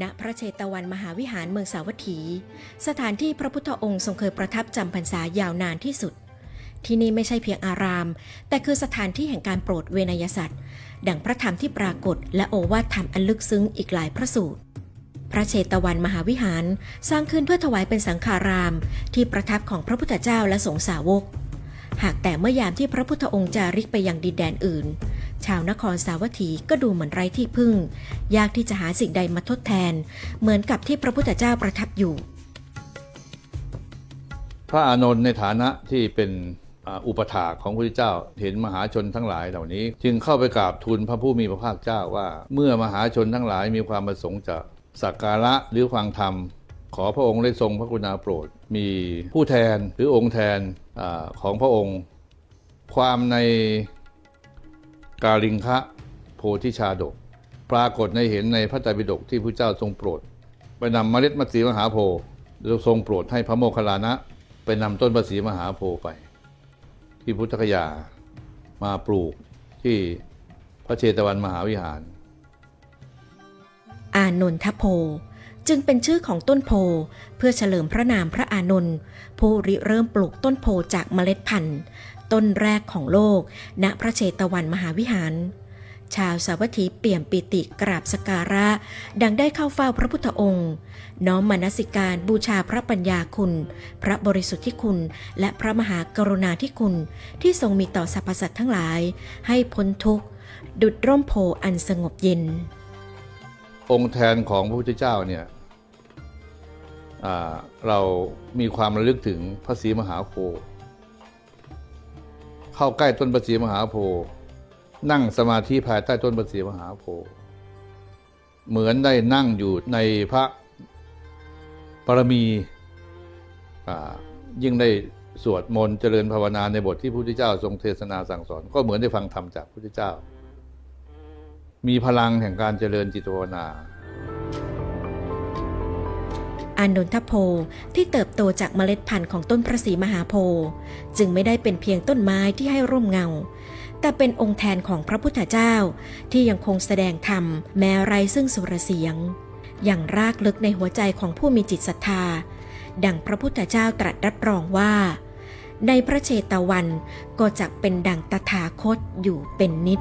ณพระเชตวันมหาวิหารเมืองสาวัตถี สถานที่พระพุทธองค์ทรงเคยประทับจำพรรษายาวนานที่สุด ที่นี่ไม่ใช่เพียงอาราม แต่คือสถานที่แห่งการโปรดเวนยสัตว์ ดังพระธรรมที่ปรากฏและโอวาทธรรมอันลึกซึ้งอีกหลายพระสูตร พระเชตวันมหาวิหารสร้างขึ้นเพื่อถวายเป็นสังฆาราม ที่ประทับของพระพุทธเจ้าและสงฆ์สาวก หากแต่เมื่อยามที่พระพุทธองค์จาริกไปยังดินแดนอื่น ชาวนครสาวัตถีก็ดูเหมือนไร้ที่พึ่ง ยากที่จะหาสิ่งใดมาทดแทน เหมือนกับที่พระพุทธเจ้าประทับอยู่ พระอานนท์ในฐานะที่เป็นอุปถาของพระพุทธเจ้าเห็นมหาชนทั้งหลายเหล่านี้ จึงเข้าไปกราบทูลพระผู้มีพระภาคเจ้าว่า เมื่อมหาชนทั้งหลายมีความประสงค์จะสักการะหรือฟังธรรม ขอพระองค์ได้ทรงพระกรุณาโปรด มีผู้แทนหรือองค์แทนอของพระองค์ ความใน กาลิงคะโพธิชาดก ปรากฏในเห็นในพระไตรปิฎกที่พระเจ้าทรงโปรด ไปนำเมล็ดมัสีมหาโพธิ์ทรงโปรดให้พระโมคคัลลานะ ไปนำต้นมัสีมหาโพธิ์ไป ที่พุทธคยามาปลูกที่พระเชตวันมหาวิหาร อานนทโพจึงเป็นชื่อของต้นโพเพื่อเฉลิมพระนามพระอานนท์ผู้ริเริ่มปลูกต้นโพจากเมล็ดพันธุ์ ต้นแรกของโลก ณพระเชตวันมหาวิหาร ชาวสาวัตถีเปี่ยมปิติกราบสการะ ดังได้เข้าเฝ้าพระพุทธองค์ น้อมมนสิการบูชาพระปัญญาคุณ พระบริสุทธิคุณ และพระมหากรุณาธิคุณ ที่ทรงมีต่อสรรพสัตว์ทั้งหลาย ให้พ้นทุกข์ ดุดร่มโพอันสงบเย็น องค์แทนของพระพุทธเจ้าเนี่ยเรามีความระลึกถึงพระศรีมหาโพธิ์ เข้าใกล้ต้นพระศีมหาโพธิ์นั่งสมาธิภายใต้ต้นพระศีมหาโพธิ์เหมือนได้นั่งอยู่ในพระปรมียิ่งได้สวดมนต์เจริญภาวนาในบทที่พระพุทธเจ้าทรงเทศนาสั่งสอน ก็เหมือนได้ฟังธรรมจากพระพุทธเจ้า มีพลังแห่งการเจริญจิตภาวนา อานนทโพที่เติบโตจากเมล็ดพันธุ์ของต้นพระศรีมหาโพธิ์จึงไม่ได้เป็นเพียงต้นไม้ที่ให้ร่มเงา แต่เป็นองค์แทนของพระพุทธเจ้า ที่ยังคงแสดงธรรมแม้ไรซึ่งสุรเสียง อย่างรากลึกในหัวใจของผู้มีจิตศรัทธา ดังพระพุทธเจ้าตรัสรับรองว่า ในพระเชตวันก็จะเป็นดังตถาคตอยู่เป็นนิจ